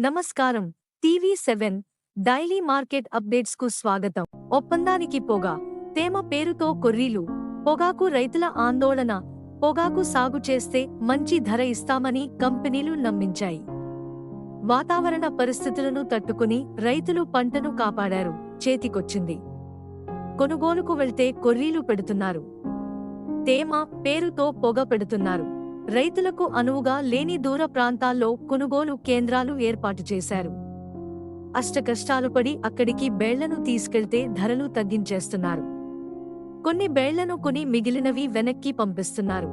నమస్కారం. TV seven daily market అప్డేట్స్కు స్వాగతం. ఒప్పందానికి పొగా. తేమ పేరుతో కొర్రీలు. పొగాకు రైతుల ఆందోళన. పొగాకు సాగు చేస్తే మంచి ధర ఇస్తామని కంపెనీలు నమ్మించాయి. వాతావరణ పరిస్థితులను తట్టుకుని రైతులు పంటను కాపాడారు. చేతికొచ్చింది. కొనుగోలుకు వెళ్తే కొర్రీలు పెడుతున్నారు. తేమ పేరుతో పొగ పెడుతున్నారు. రైతులకు అనువుగా లేని దూర ప్రాంతాల్లో కొనుగోలు కేంద్రాలు ఏర్పాటు చేశారు. అష్టకష్టాలు పడి అక్కడికి బేళ్ళను తీసుకెళ్తే ధరలు తగ్గించేస్తున్నారు. కొన్ని బేళ్ళను కొని మిగిలినవి వెనక్కి పంపిస్తున్నారు.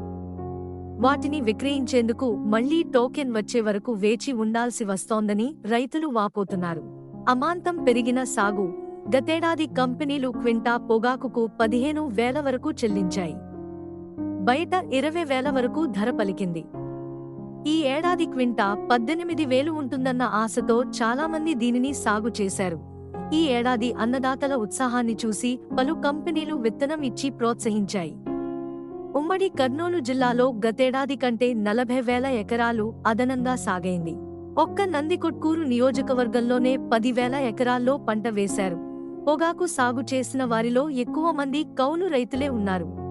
వాటిని విక్రయించేందుకు మళ్ళీ టోకెన్ వచ్చే వరకు వేచి ఉండాల్సి వస్తోందని రైతులు వాపోతున్నారు. అమాంతం పెరిగిన సాగు గతేడాది కంపెనీలు క్వింటా పొగాకుకు పదిహేను వేల వరకు చెల్లించాయి. బయట ఇరవై వేల వరకు ధర పలికింది. ఈ ఏడాది క్వింటా పద్దెనిమిది వేలు ఉంటుందన్న ఆశతో చాలామంది దీనిని సాగు చేశారు. ఈ ఏడాది అన్నదాతల ఉత్సాహాన్ని చూసి పలు కంపెనీలు విత్తనం ఇచ్చి ప్రోత్సహించాయి. ఉమ్మడి కర్నూలు జిల్లాలో గతేడాది కంటే నలభై వేల ఎకరాలు అదనంగా సాగైంది. ఒక్క నందికొట్కూరు నియోజకవర్గంలోనే పదివేల ఎకరాల్లో పంట వేశారు. పొగాకు సాగు చేసిన వారిలో ఎక్కువ మంది కౌలు రైతులే ఉన్నారు.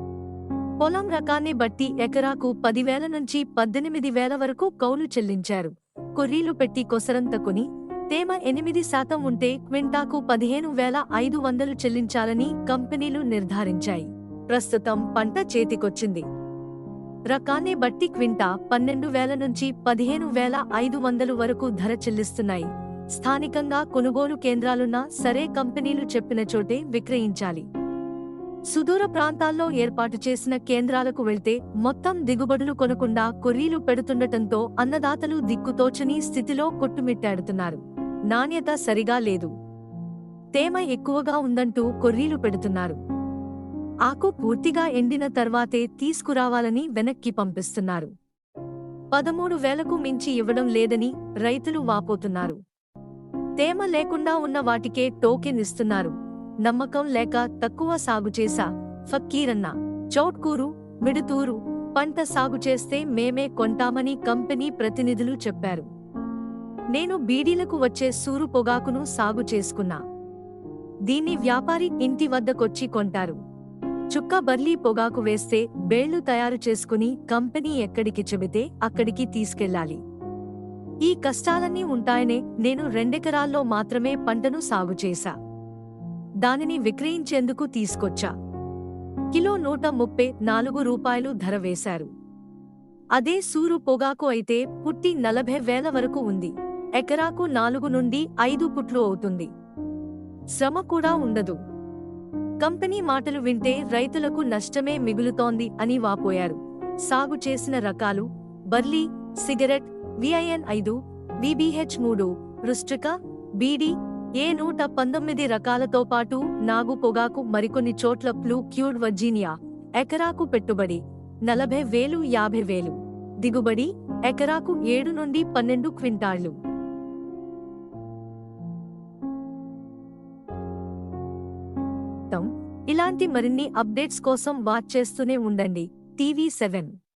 పొలం రకాన్ని బట్టి ఎకరాకు పదివేల నుంచి పద్దెనిమిది వేల వరకు కౌలు చెల్లించారు. కొర్రీలు పెట్టి కొసరంత కొని తేమ ఎనిమిది శాతం ఉంటే క్వింటాకు పదిహేను వేల ఐదు వందలు చెల్లించాలని కంపెనీలు నిర్ధారించాయి. ప్రస్తుతం పంట చేతికొచ్చింది. రకాన్ని బట్టి క్వింటా పన్నెండు వేల నుంచి పదిహేను వేల ఐదు వందలు వరకు ధర చెల్లిస్తున్నాయి. స్థానికంగా కొనుగోలు కేంద్రాలున్నా సరే కంపెనీలు చెప్పిన చోటే విక్రయించాలి. సుదూర ప్రాంతాల్లో ఏర్పాటు చేసిన కేంద్రాలకు వెళ్తే మొత్తం దిగుబడులు కొనకుండా కొర్రీలు పెడుతుండటంతో అన్నదాతలు దిక్కుతోచని స్థితిలో కొట్టుమిట్టాడుతున్నారు. నాణ్యత సరిగా లేదు. తేమ ఎక్కువగా ఉందంటూ కొర్రీలు పెడుతున్నారు. ఆకు పూర్తిగా ఎండిన తర్వాతే తీసుకురావాలని వెనక్కి పంపిస్తున్నారు. పదమూడు వేలకు మించి ఇవ్వడం లేదని రైతులు వాపోతున్నారు. తేమ లేకుండా ఉన్న వాటికే టోకెన్ ఇస్తున్నారు. నమ్మకం లేక తక్కువ సాగు చేశా. ఫక్కీరన్న చౌట్కూరు మిడుతూరు పంట సాగు చేస్తే మేమే కొంటామని కంపెనీ ప్రతినిధులు చెప్పారు. నేను బీడీలకు వచ్చే సూరు పొగాకును సాగు చేసుకున్నా. దీన్ని వ్యాపారి ఇంటి వద్దకొచ్చి కొంటారు. చుక్క బర్లీ పొగాకు వేస్తే బేళ్ళు తయారు చేసుకుని కంపెనీ ఎక్కడికి చెబితే అక్కడికి తీసుకెళ్ళాలి ఈ కష్టాలన్నీ ఉంటాయనే నేను రెండెకరాల్లో మాత్రమే పంటను సాగు చేశా. దానిని విక్రయించేందుకు తీసుకొచ్చా? కిలో నూట ముప్పై నాలుగు రూపాయలు ధర వేశారు. అదే సూరు పొగాకు అయితే పుట్టి నలభై వేల వరకు ఉంది. ఎకరాకు నాలుగు నుండి ఐదు పుట్లు అవుతుంది. శ్రమ కూడా ఉండదు. కంపెనీ మాటలు వింటే రైతులకు నష్టమే మిగులుతోంది అని వాపోయారు. సాగు చేసిన రకాలు బర్లీ సిగరెట్ విఐఎన్ ఐదు విబిహెచ్ మూడు రుష్టిక బీడీ ఏ నూట పంతొమ్మిది రకాలతో పాటు నాగు పొగాకు మరికొన్ని చోట్ల ప్లూ క్యూడ్ వర్జీనియా ఎకరాకు పెట్టుబడి నలభై వేలు యాభై వేలు. దిగుబడి ఎకరాకు ఏడు నుండి పన్నెండు క్వింటాళ్ళు. ఇలాంటి మరిన్ని అప్డేట్స్ కోసం వాచ్ చేస్తూనే ఉండండి. TV seven.